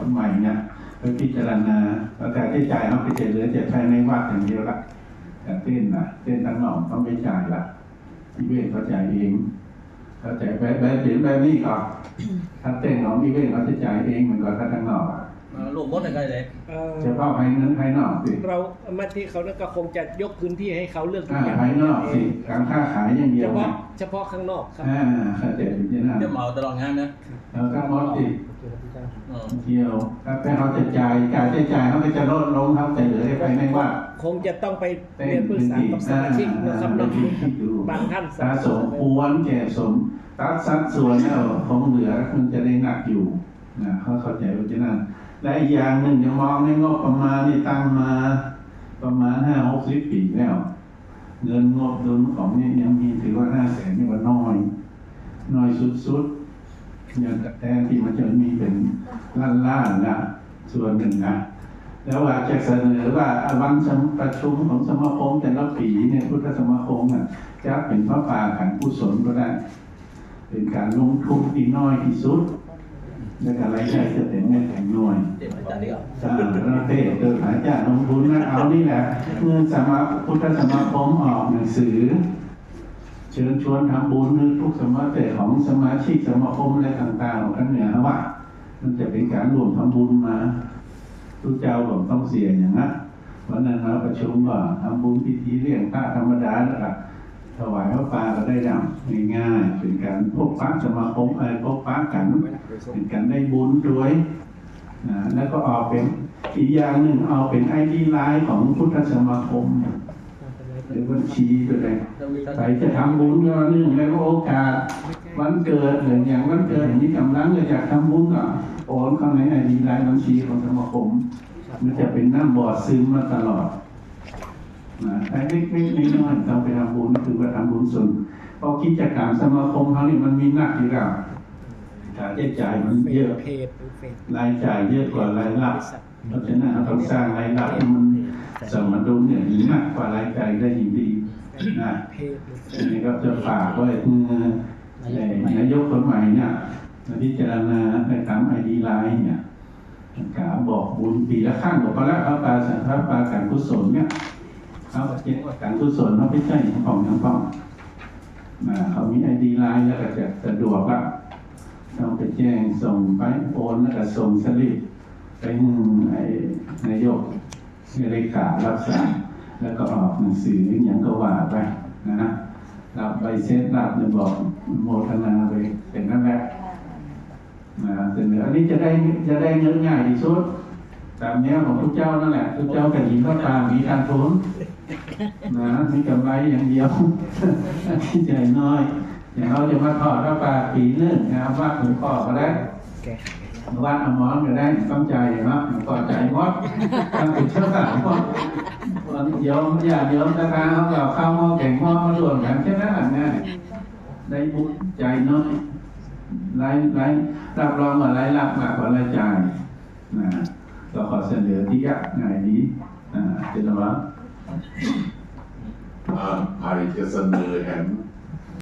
คนใหม่เนี่ยไปพิจารณาแล้วแต่ที่จ่ายเขาไปเจเหลือแต่ภายในวัดอย่างเดียวละแต่เต้นนะเต้นทั้งน่องต้องไปจ่ายละอีเวนเขาจ่ายเองเขาจ่ายแบบแบบเดี๋ยวแบบนี้ก่อนถ้าเต้นของอีเวนเขาจะจ่ายเองเหมือนกับถ้าทั้งนองอะ รวมหมดเลยเลยเอ่อเฉพาะภายในภายนอกสิเรามาที่เขานั่นก็คงจะยกพื้นที่ให้เขาเลือกทุอ่ากอย่างภายนอกสิการค้าขายอย่างเดีเฉยวพาะนะเฉพาะข้างนอกครับ อ่าเข้าใจถึงจะน่าเดี๋ยวเหมาตลอดงานนะแล้วก็มดสิอืมเที่ยวถ้าเป็นเขาจะจ่ายการใช้จ่ายเขาก็จะลดลงครับแต่เหลือให้ภายในวัดคงจะต้องไปเต้เรียนนปรึพื้กนษาที่กับสมาชิกนะครับเนาะดูบางท่านตาสมควรแก่สมตัดสัดส่วนแล้วของเหลือมันจะได้หนักอยู่นะเขาเข้าใจว่าจะนั่น และอีกอย่างหนึ่งอย่ามองในงบประมาณนี่ตั้งมา ประมาณห้าหกสิบปีแล้ว เงินงบดุลของนี่ยังมีถือว่าห้าแสนนี่ว่าน้อย น้อยสุดๆอย่างแทนที่มันจะมีเป็นล้านล้านๆนะส่วนหนึ่งนะแล้วว่าจะเสนอว่าวันประชุมของสมาคมแต่ละปีเนี่ยพุทธสมาคมน่ะจะเป็นพระป่าขันกุศลก็ได้ เป็นการลงทุนที่น้อยที่สุด และการรายได้จะแต่งไม่แต่งน้อยเดี๋ยวอาจารย์ดีกว่าอ่าเราเตะเดินหาจากลงทุนนะเอานี่แหละเงินสมาพุทธสมาคมออกหนังสือ เชิญชวนทำบุญให้ทุกสมาชิกของสมาชิกสมาคมอะไรต่างๆของกันเหนือว่า มันจะเป็นการรวมทำบุญมาทุกเจ้าบอกต้องเสียอย่างนั้นวันนั้นเราประชุมว่าทำบุญพิธีเลี้ยงพระธรรมดาแล้วก็ ถวายพระปลาก็ได้ดำง่ายๆเป็นการพบปะสมาคมอะไรพบปะกันเป็นการได้บุญด้วยนะแล้วก็ออกเป็นอีกอย่างหนึ่งเอาเป็นไอดีไลน์ของพุทธสมาคมหรือบัญชีตัวเองใครจะทำบุญก็เนื่องแล้วโอกาส วันเกิดหรืออย่างวันเกิดอย่างนี้กำลังจะอยากทำบุญก็โอนเข้าในไอดีไลน์บัญชีของสมาคมมันจะเป็นน้ำบอดซึมมาตลอด นะไอ้เล็กๆน้อยๆต้องไปทำบุญคือว่าทำบุญส่วนพราะกิจกรรสมาคมเขาเนี่ยมันมีหนักอยู่แล้วค่าใช้จ่ายมันเยอะรายจ่ายเยอะกว่ารายรับเพราะฉะนั้นเราต้องสร้างรายรับมันสมดุลเนี่ยยิ่งมากกว่ารายจ่ายได้ยิ่งดีนะอันนี้ก็จะฝากไว้เมื่อนายกคนใหม่เนี่ยพิจารณาในตามไอดีไลน์เนี่ยกาบอกบุญปีละครั้งบอกพระละพระปาสังฆปาการกุศลเนี่ย เขาเจ็ดว่าการกุศลเขาไม่ใช่ของของทั้งของเขามีไอดีไลน์แล้วก็จะสะดวกละต้องไปแจ้งส่งไปโอนแล้วก็ส่งสลิปไปให้ไอ้นายกเลขารับสั่งแล้วก็ออกหนังสืออย่างก็ว่าไปนะรับใบเซ็ตรับเนี่ยบอกโมทนาไปเป็นนั่นแหละนะเสนออันนี้จะได้จะได้เงินง่ายที่สุดตามเนี้ยของทุกเจ้านั่นแหละทุกเจ้ากันหินก็ตามมีการทุน นะมีกำไรอย่างเดียวอันที่ใจน้อยอย่างเราจะมาถอดก็ปลาปีหนึงนะครับว่าถึงขอก็ได้แกว่าอมอนก็ได้ต้องใจเนาะก่อนใจหมดตั้งแต่เช้าสายหมดวันเดียวอย่าเดียวตะการเขาเราเข้าวหม้อแกงหม้อมารวมกันแค่นั้นแหละง่ายได้บุญใจน้อยรายรายรับรองว่ารายรับมากกว่ารายจ่ายนะก็ขอเสนอที่ยากง่ายดีอ่าเป็นว่า อ่าใครจะเสนอแผน